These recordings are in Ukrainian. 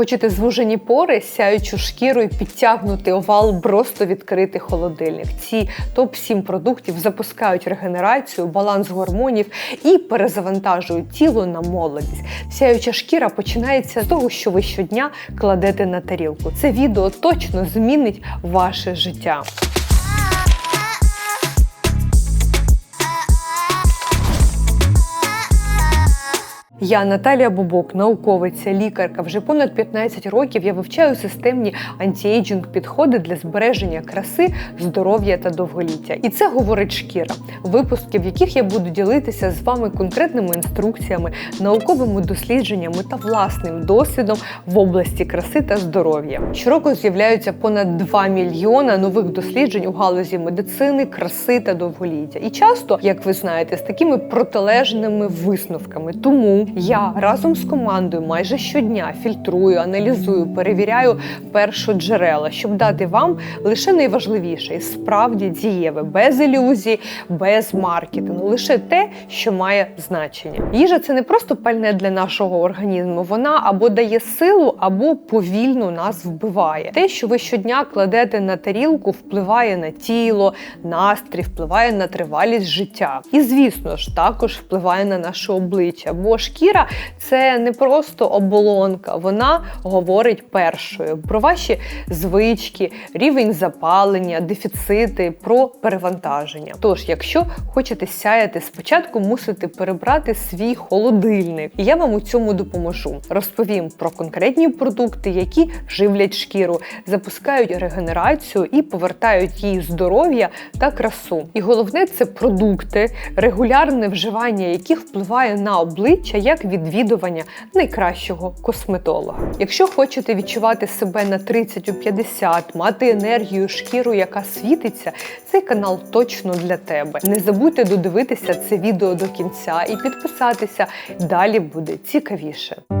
Хочете звужені пори, сяючу шкіру і підтягнути овал, просто відкрити холодильник. Ці топ-7 продуктів запускають регенерацію, баланс гормонів і перезавантажують тіло на молодість. Сяюча шкіра починається з того, що ви щодня кладете на тарілку. Це відео точно змінить ваше життя. Я Наталія Бубок, науковиця, лікарка. Вже понад 15 років я вивчаю системні антіейджинг підходи для збереження краси, здоров'я та довголіття. І це говорить шкіра, випуски, в яких я буду ділитися з вами конкретними інструкціями, науковими дослідженнями та власним досвідом в області краси та здоров'я. Щороку з'являються понад 2 мільйона нових досліджень у галузі медицини, краси та довголіття. І часто, як ви знаєте, з такими протилежними висновками. Тому я разом з командою майже щодня фільтрую, аналізую, перевіряю першоджерела, щоб дати вам лише найважливіше і справді дієве, без ілюзій, без маркетингу, лише те, що має значення. Їжа це не просто пальне для нашого організму. Вона або дає силу, або повільно нас вбиває. Те, що ви щодня кладете на тарілку, впливає на тіло, настрій, впливає на тривалість життя. І, звісно ж, також впливає на наше обличчя. Бо шкіра це не просто оболонка, вона говорить першою про ваші звички, рівень запалення, дефіцити, про перевантаження. Тож, якщо хочете сяяти, спочатку мусите перебрати свій холодильник. І я вам у цьому допоможу. Розповім про конкретні продукти, які живлять шкіру, запускають регенерацію і повертають їй здоров'я та красу. І головне це продукти, регулярне вживання яких впливає на обличчя як відвідування найкращого косметолога. Якщо хочете відчувати себе на 30 у 50, мати енергію, шкіру, яка світиться, цей канал точно для тебе. Не забудьте додивитися це відео до кінця і підписатися. Далі буде цікавіше.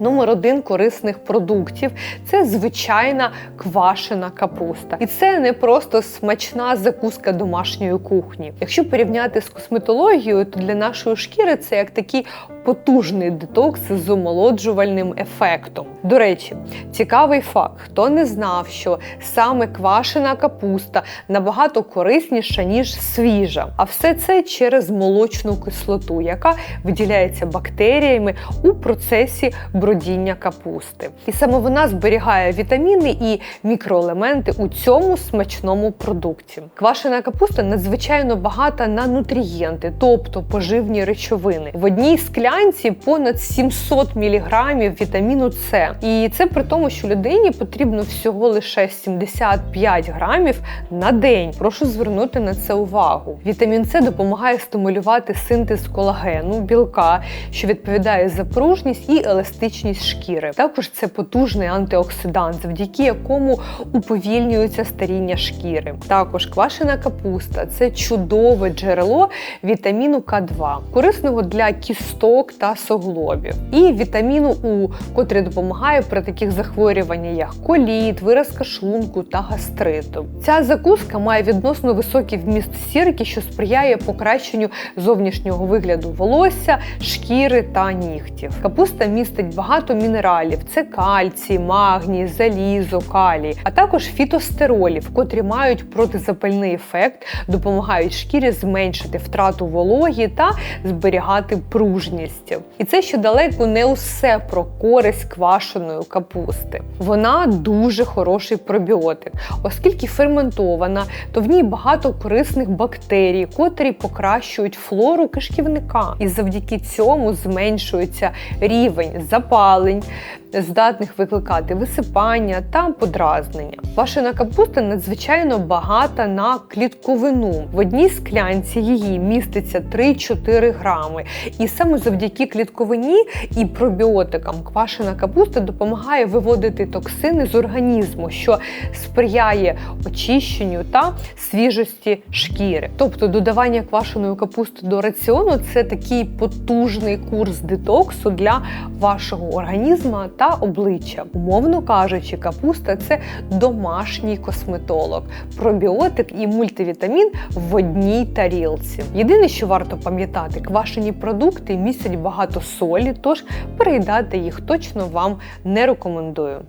Номер один корисних продуктів це звичайна квашена капуста. І це не просто смачна закуска домашньої кухні. Якщо порівняти з косметологією, то для нашої шкіри це як такий потужний детокс з омолоджувальним ефектом. До речі, цікавий факт: хто не знав, що саме квашена капуста набагато корисніша, ніж свіжа. А все це через молочну кислоту, яка виділяється бактеріями у процесі бродіння капусти. І саме вона зберігає вітаміни і мікроелементи у цьому смачному продукті. Квашена капуста надзвичайно багата на нутрієнти, тобто поживні речовини. В одній склянці понад 700 мг вітаміну С. І це при тому, що людині потрібно всього лише 75 грамів на день. Прошу звернути на це увагу. Вітамін С допомагає стимулювати синтез колагену, білка, що відповідає за пружність і еластичність шкіри. Також це потужний антиоксидант, завдяки якому уповільнюється старіння шкіри. Також квашена капуста це чудове джерело вітаміну К2, корисного для кісток та суглобів. І вітаміну У, котрий допомагає при таких захворюваннях, як коліт, виразка шлунку та гастриту. Ця закуска має відносно високий вміст сірки, що сприяє покращенню зовнішнього вигляду волосся, шкіри та нігтів. Капуста містить багато мінералів: це кальцій, магній, залізо, калій, а також фітостеролів, котрі мають протизапальний ефект, допомагають шкірі зменшити втрату вологі та зберігати пружність. І це ще далеко не усе про користь квашеної капусти. Вона дуже хороший пробіотик, оскільки ферментована, то в ній багато корисних бактерій, котрі покращують флору кишківника. І завдяки цьому зменшується рівень запалень, здатних викликати висипання та подразнення. Вашина капуста надзвичайно багата на клітковину. В одній склянці її міститься 3-4 грами. І саме завдяки клітковині і пробіотикам квашена капуста допомагає виводити токсини з організму, що сприяє очищенню та свіжості шкіри. Тобто додавання квашеної капусти до раціону це такий потужний курс детоксу для вашого організму та обличчя. Умовно кажучи, капуста це домашній косметолог, пробіотик і мультивітамін в одній тарілці. Єдине, що варто пам'ятати, квашені продукти містять багато солі, тож переїдати їх точно вам не рекомендую.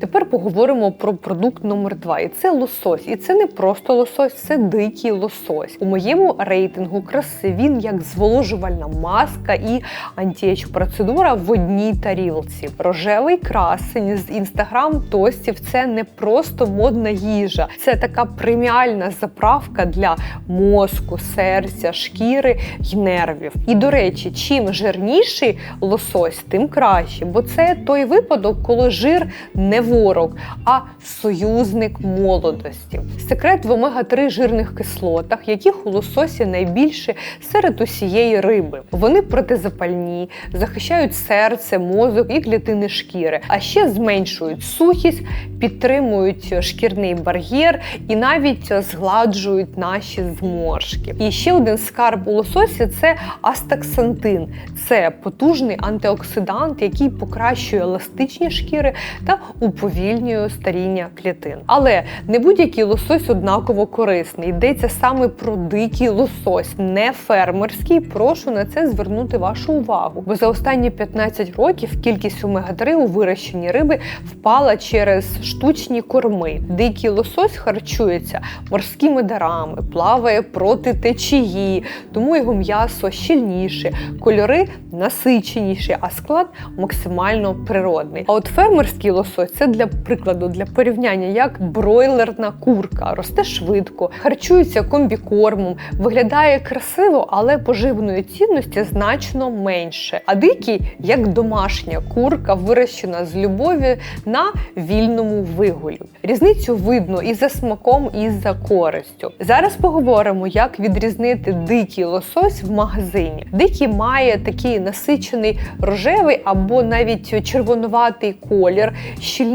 Тепер поговоримо про продукт номер 2 І це лосось. І це не просто лосось, це дикий лосось. У моєму рейтингу краси він як зволожувальна маска і антієч процедура в одній тарілці. Рожевий красень з інстаграм тостів це не просто модна їжа, це така преміальна заправка для мозку, серця, шкіри й нервів. І до речі, чим жирніший лосось, тим краще, бо це той випадок, коли жир не ворог, а союзник молодості. Секрет в омега-3 жирних кислотах, яких у лососі найбільше серед усієї риби. Вони протизапальні, захищають серце, мозок і клітини шкіри, а ще зменшують сухість, підтримують шкірний бар'єр і навіть згладжують наші зморшки. І ще один скарб у лососі це астаксантин. Це потужний антиоксидант, який покращує еластичні шкіри та уповільнює старіння клітин. Але не будь-який лосось однаково корисний. Йдеться саме про дикий лосось, не фермерський. Прошу на це звернути вашу увагу. Бо за останні 15 років кількість омега-3 у вирощенні риби впала через штучні корми. Дикий лосось харчується морськими дарами, плаває проти течії, тому його м'ясо щільніше, кольори насиченіші, а склад максимально природний. А от фермерський лосось це для прикладу, для порівняння, як бройлерна курка, росте швидко, харчується комбікормом, виглядає красиво, але поживної цінності значно менше. А дикий як домашня курка, вирощена з любові на вільному вигулі. Різницю видно і за смаком, і за користю. Зараз поговоримо, як відрізнити дикий лосось в магазині. Дикий має такий насичений рожевий або навіть червонуватий колір,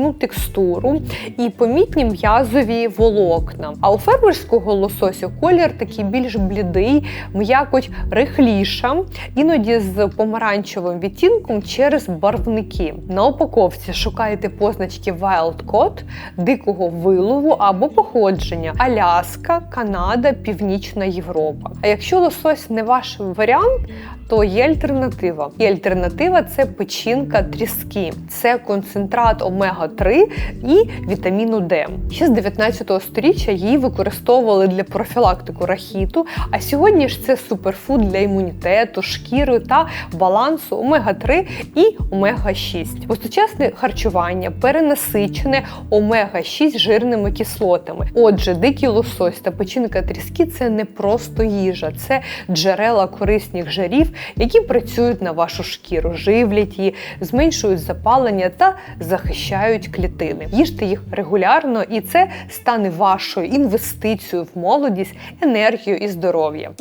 щільну текстуру і помітні м'язові волокна. А у фермерського лососю колір такий більш блідий, м'якоть рихліша, іноді з помаранчевим відтінком через барвники. На упаковці шукайте позначки Wild Code, дикого вилову або походження Аляска, Канада, Північна Європа. А якщо лосось не ваш варіант, то є альтернатива. І альтернатива це печінка тріски, це концентрат омега-3 і вітаміну Д. Ще з 19 століття її використовували для профілактику рахіту, а сьогодні ж це суперфуд для імунітету, шкіри та балансу омега-3 і омега-6. Бо харчування перенасичене омега-6 жирними кислотами. Отже, дикий лосось та печінка тріски це не просто їжа, це джерела корисних жарів, які працюють на вашу шкіру, живлять її, зменшують запалення та захищають клітини. Їжте їх регулярно, і це стане вашою інвестицією в молодість, енергію і здоров'я.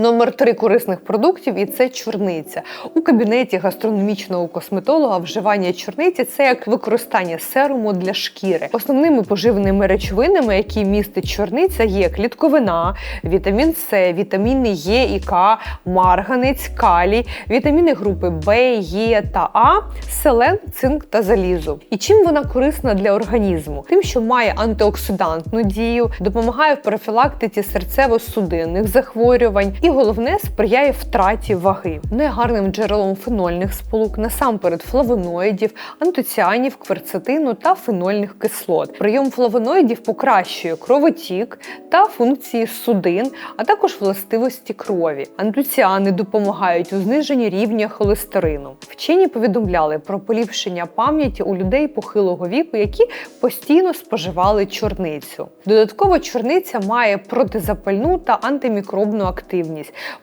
Номер три корисних продуктів і це чорниця. У кабінеті гастрономічного косметолога вживання чорниці це як використання серуму для шкіри. Основними поживними речовинами, які містить чорниця, є клітковина, вітамін С, вітаміни Е і К, марганець, калій, вітаміни групи В, Е та А, селен, цинк та залізо. І чим вона корисна для організму? Тим, що має антиоксидантну дію, допомагає в профілактиці серцево-судинних захворювань і головне сприяє втраті ваги. Не гарним джерелом фенольних сполук, насамперед флавоноїдів, антоціанів, кверцетину та фенольних кислот. Прийом флавоноїдів покращує кровотік та функції судин, а також властивості крові. Антоціани допомагають у зниженні рівня холестерину. Вчені повідомляли про поліпшення пам'яті у людей похилого віку, які постійно споживали чорницю. Додатково чорниця має протизапальну та антимікробну активність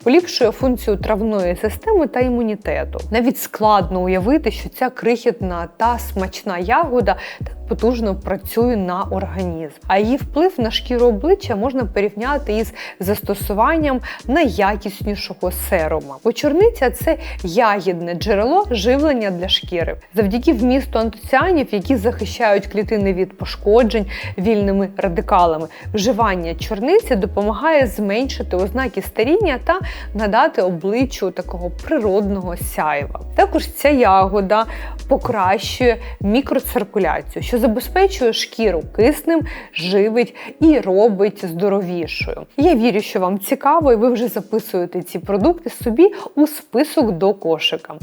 поліпшує функцію травної системи та імунітету. Навіть складно уявити, що ця крихітна та смачна ягода так потужно працює на організм. А її вплив на шкіру обличчя можна порівняти із застосуванням найякіснішого серума. Бо чорниця це ягідне джерело живлення для шкіри. Завдяки вмісту антоціанів, які захищають клітини від пошкоджень вільними радикалами. Вживання чорниці допомагає зменшити ознаки старіння та надати обличчю такого природного сяйва. Також ця ягода покращує мікроциркуляцію, що забезпечує шкіру киснем, живить і робить здоровішою. Я вірю, що вам цікаво, і ви вже записуєте ці продукти собі у список до кошика.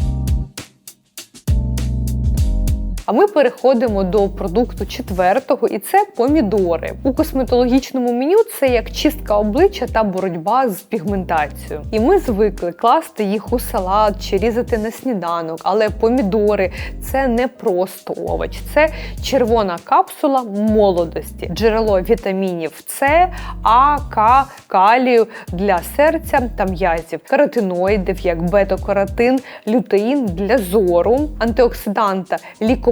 А ми переходимо до продукту четвертого, і це помідори. У косметологічному меню це як чистка обличчя та боротьба з пігментацією. І ми звикли класти їх у салат чи різати на сніданок. Але помідори це не просто овоч, це червона капсула молодості, джерело вітамінів С, А, К, калію для серця та м'язів, каротиноїдів, як бета-каротин, лютеїн для зору, антиоксиданта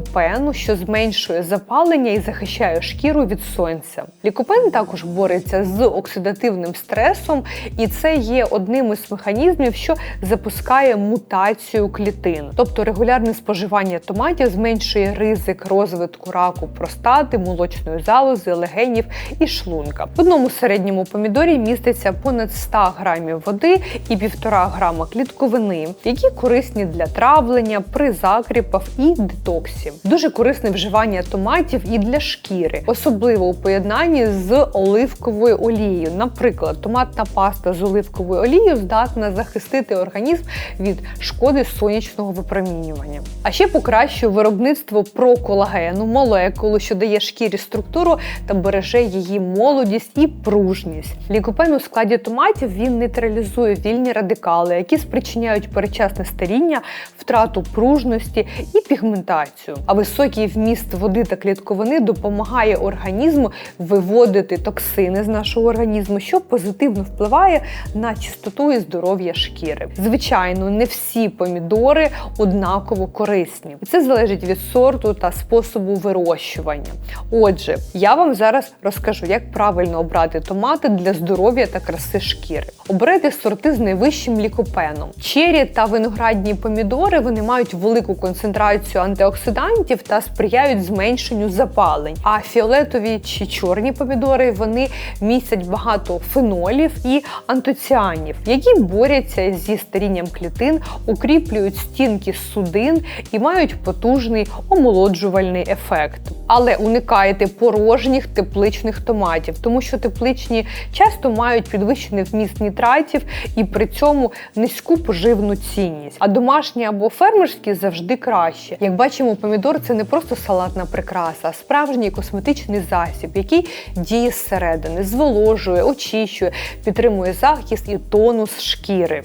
лікопену, що зменшує запалення і захищає шкіру від сонця. Лікопен також бореться з оксидативним стресом, і це є одним із механізмів, що запускає мутацію клітин. Тобто регулярне споживання томатів зменшує ризик розвитку раку простати, молочної залози, легенів і шлунка. В одному середньому помідорі міститься понад 100 грамів води і 1,5 грама клітковини, які корисні для травлення, при закріпах і детоксі. Дуже корисне вживання томатів і для шкіри, особливо у поєднанні з оливковою олією. Наприклад, томатна паста з оливковою олією здатна захистити організм від шкоди сонячного випромінювання. А ще покращує виробництво проколагену, молекулу, що дає шкірі структуру та береже її молодість і пружність. Лікопен у складі томатів він нейтралізує вільні радикали, які спричиняють перечасне старіння, втрату пружності і пігментацію. А високий вміст води та клітковини допомагає організму виводити токсини з нашого організму, що позитивно впливає на чистоту і здоров'я шкіри. Звичайно, не всі помідори однаково корисні, і це залежить від сорту та способу вирощування. Отже, я вам зараз розкажу, як правильно обрати томати для здоров'я та краси шкіри. Оберете сорти з найвищим лікопеном. Чері та виноградні помідори вони мають велику концентрацію антиоксидантів та сприяють зменшенню запалень. А фіолетові чи чорні помідори вони містять багато фенолів і антоціанів, які борються зі старінням клітин, укріплюють стінки судин і мають потужний омолоджувальний ефект. Але уникайте порожніх тепличних томатів, тому що тепличні часто мають підвищений вміст нітратів і при цьому низьку поживну цінність. А домашні або фермерські завжди краще. Як бачимо, помідор це не просто салатна прикраса, а справжній косметичний засіб, який діє зсередини, зволожує, очищує, підтримує захист і тонус шкіри.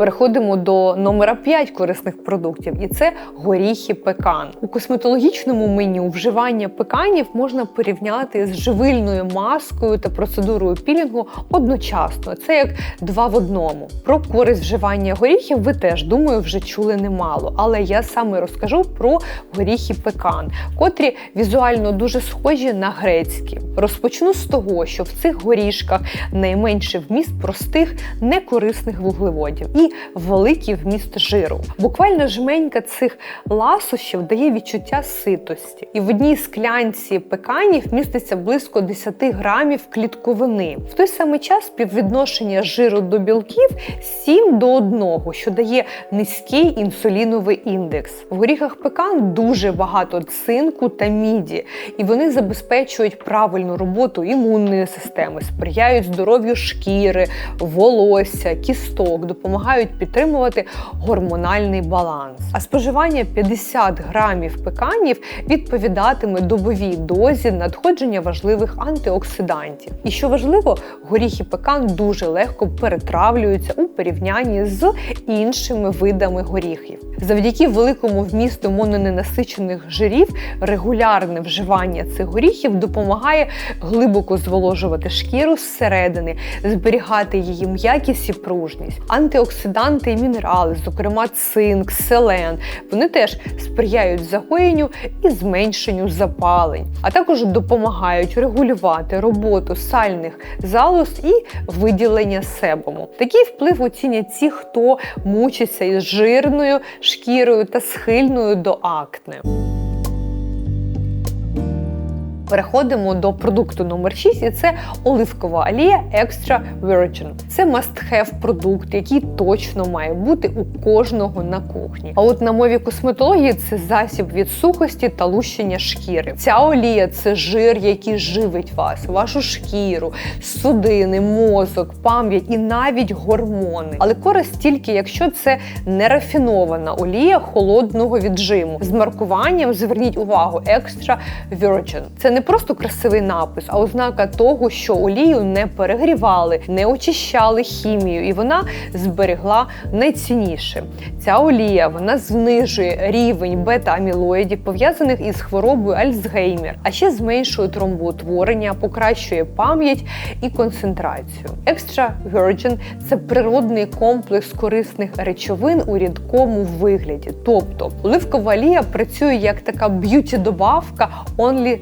Переходимо до номера 5 корисних продуктів, і це горіхи пекан. У косметологічному меню вживання пеканів можна порівняти з живильною маскою та процедурою пілінгу одночасно. Це як два в одному. Про користь вживання горіхів ви теж думаю вже чули немало. Але я саме розкажу про горіхи пекан, котрі візуально дуже схожі на грецькі. Розпочну з того, що в цих горішках найменше вміст простих некорисних вуглеводів. І великий вміст жиру. Буквально жменька цих ласощів дає відчуття ситості. І в одній склянці пеканів міститься близько 10 грамів клітковини. В той самий час співвідношення жиру до білків 7 до 1, що дає низький інсуліновий індекс. В горіхах пекан дуже багато цинку та міді, і вони забезпечують правильну роботу імунної системи, сприяють здоров'ю шкіри, волосся, кісток, допомагають підтримувати гормональний баланс. А споживання 50 грамів пеканів відповідатиме добовій дозі надходження важливих антиоксидантів. І що важливо, горіхи пекан дуже легко перетравлюються у порівнянні з іншими видами горіхів. Завдяки великому вмісту мононенасичених жирів регулярне вживання цих горіхів допомагає глибоко зволожувати шкіру зсередини, зберігати її м'якість і пружність. Антиоксиданти і мінерали, зокрема цинк, селен, вони теж сприяють загоєнню і зменшенню запалень, а також допомагають регулювати роботу сальних залоз і виділення себуму. Такий вплив оцінять ті, хто мучиться із жирною шкірою та схильною до акне. Переходимо до продукту номер 6, і це оливкова олія Extra Virgin. Це must-have продукт, який точно має бути у кожного на кухні. А от на мові косметології це засіб від сухості та лущення шкіри. Ця олія це жир, який живить вас, вашу шкіру, судини, мозок, пам'ять і навіть гормони. Але користь тільки, якщо це нерафінована олія холодного віджиму. З маркуванням зверніть увагу Extra Virgin. Це не просто красивий напис, а ознака того, що олію не перегрівали, не очищали хімію, і вона зберегла найцінніше. Ця олія вона знижує рівень бета-амілоїдів, пов'язаних із хворобою Альцгеймер, а ще зменшує тромбоутворення, покращує пам'ять і концентрацію. Extra Virgin – це природний комплекс корисних речовин у рідкому вигляді. Тобто оливкова олія працює як така б'юті-добавка Only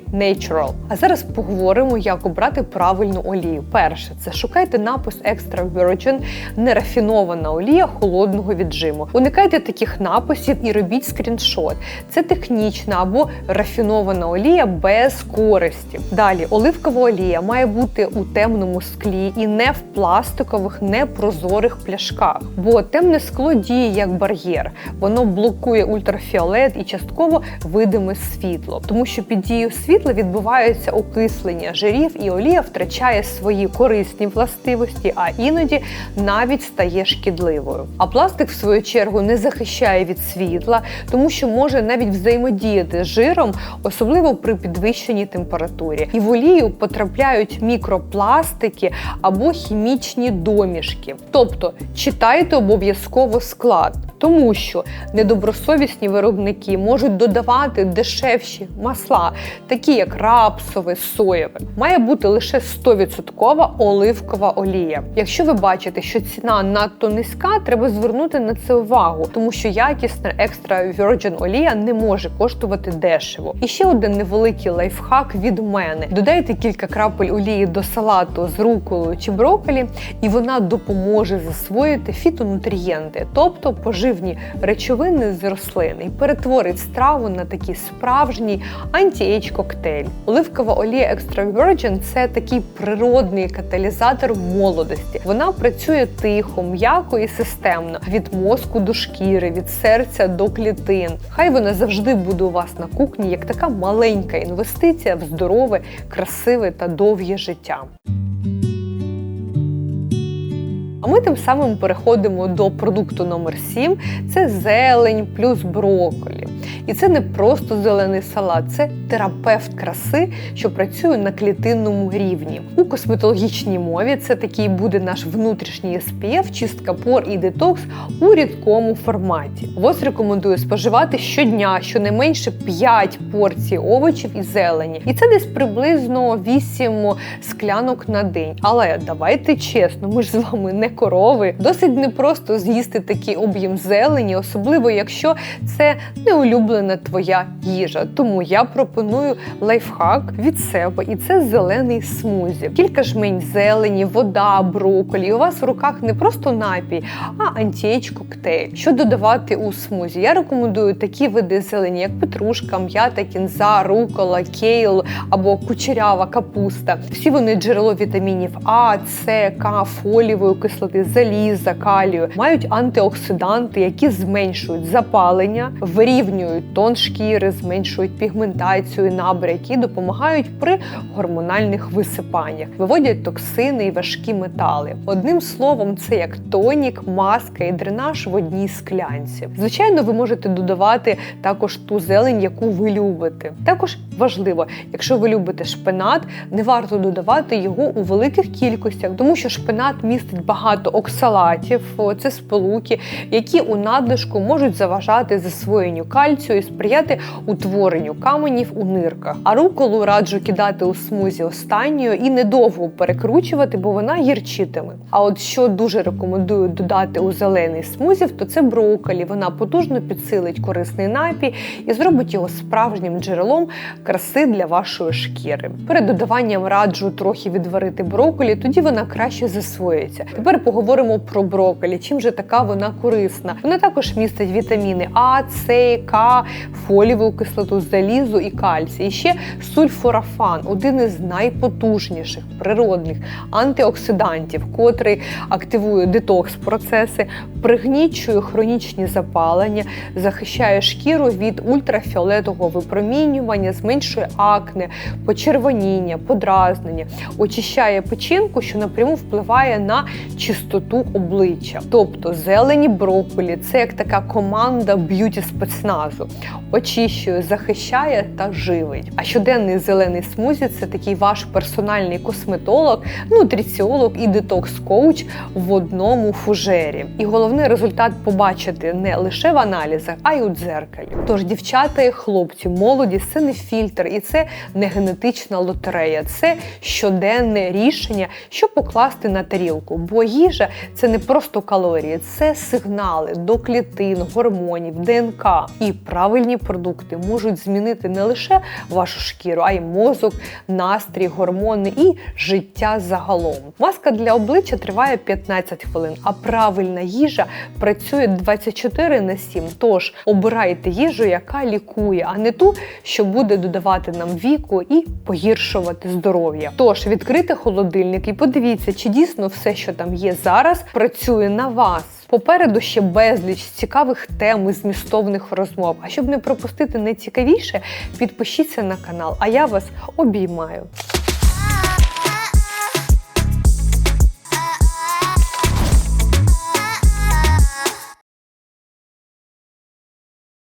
Natural. А зараз поговоримо, як обрати правильну олію. Перше, це шукайте напис Extra Virgin, нерафінована олія холодного віджиму. Уникайте таких написів і робіть скріншот. Це технічна або рафінована олія без користі. Далі оливкова олія має бути у темному склі і не в пластикових, непрозорих пляшках, бо темне скло діє як бар'єр. Воно блокує ультрафіолет і частково видиме світло, тому що під дією світла відбувається окислення жирів, і олія втрачає свої корисні властивості, а іноді навіть стає шкідливою. А пластик, в свою чергу, не захищає від світла, тому що може навіть взаємодіяти з жиром, особливо при підвищеній температурі. І в олію потрапляють мікропластики або хімічні домішки. Тобто читайте обов'язково склад. Тому що недобросовісні виробники можуть додавати дешевші масла, такі як рапсове, соєве. Має бути лише 100% оливкова олія. Якщо ви бачите, що ціна надто низька, треба звернути на це увагу, тому що якісна екстра virgin олія не може коштувати дешево. І ще один невеликий лайфхак від мене: додайте кілька крапель олії до салату з руколою чи брокколі, і вона допоможе засвоїти фітонутрієнти, тобто поживні речовини з рослин, і перетворить страву на такий справжній анті-ейдж коктейль. Оливкова олія Extra Virgin – це такий природний каталізатор молодості. Вона працює тихо, м'яко і системно від мозку до шкіри, від серця до клітин. Хай вона завжди буде у вас на кухні як така маленька інвестиція в здорове, красиве та довге життя. Ми тим самим переходимо до продукту номер 7 це зелень плюс брокколі. І це не просто зелений салат, це терапевт краси, що працює на клітинному рівні. У косметологічній мові це такий буде наш внутрішній SPF, чистка пор і детокс у рідкому форматі. Ось рекомендую споживати щодня щонайменше 5 порцій овочів і зелені. І це десь приблизно 8 склянок на день. Але давайте чесно, ми ж з вами не корови. Досить непросто з'їсти такий об'єм зелені, особливо якщо це не улюблена твоя їжа. Тому я пропоную лайфхак від себе, і це зелений смузі. Кілька жмень зелені, вода, брокколі. І У вас в руках не просто напій, а антієч коктейль. Що додавати у смузі? Я рекомендую такі види зелені, як петрушка, м'ята, кінза, рукола, кейл або кучерява капуста. Всі вони джерело вітамінів А, С, К, фолієвої кислоти, заліза, калію, мають антиоксиданти, які зменшують запалення, вирівнюють тон шкіри, зменшують пігментацію, набряк, які допомагають при гормональних висипаннях, виводять токсини і важкі метали. Одним словом, це як тонік, маска і дренаж в одній склянці. Звичайно, ви можете додавати також ту зелень, яку ви любите. Також важливо, якщо ви любите шпинат, не варто додавати його у великих кількостях, тому що шпинат містить багато оксалатів, це сполуки, які у надлишку можуть заважати засвоєнню кальцію і сприяти утворенню каменів у нирках. А руколу раджу кидати у смузі останньою і недовго перекручувати, бо вона гірчитиме. А от що дуже рекомендую додати у зелений смузів, то це брокколі. Вона потужно підсилить корисний напій і зробить його справжнім джерелом краси для вашої шкіри. Перед додаванням раджу трохи відварити брокколі, тоді вона краще засвоїться. Тепер поговоримо про брокколі. Чим же така вона корисна? Вона також містить вітаміни А, С, К, фолієву кислоту, залізу і кальцій. І ще сульфорафан один із найпотужніших природних антиоксидантів, котрий активує детокс-процеси, пригнічує хронічні запалення, захищає шкіру від ультрафіолетового випромінювання, зменшує акне, почервоніння, подразнення, очищає печінку, що напряму впливає на чистоту обличчя. Тобто зелені брокколі – це як така команда б'юті спецназу, очищує, захищає та живить. А щоденний зелений смузі це такий ваш персональний косметолог, нутриціолог і детокс-коуч в одному фужері. І головний результат побачити не лише в аналізах, а й у дзеркалі. Тож, дівчата і хлопці, молоді це не фільтр і це не генетична лотерея, це щоденне рішення, що покласти на тарілку. Бо їжа це не просто калорії, це сигнали до клітин, гормонів, ДНК. І правильні продукти можуть змінити не лише вашу шкіру, а й мозок, настрій, гормони і життя загалом. Маска для обличчя триває 15 хвилин, а правильна їжа працює 24 на 7. Тож обирайте їжу, яка лікує, а не ту, що буде додавати нам віку і погіршувати здоров'я. Тож відкрити холодильник і подивіться, чи дійсно все, що там є зараз, працює на вас. Попереду ще безліч цікавих тем і змістовних розмов. А щоб не пропустити найцікавіше, підпишіться на канал. А я вас обіймаю.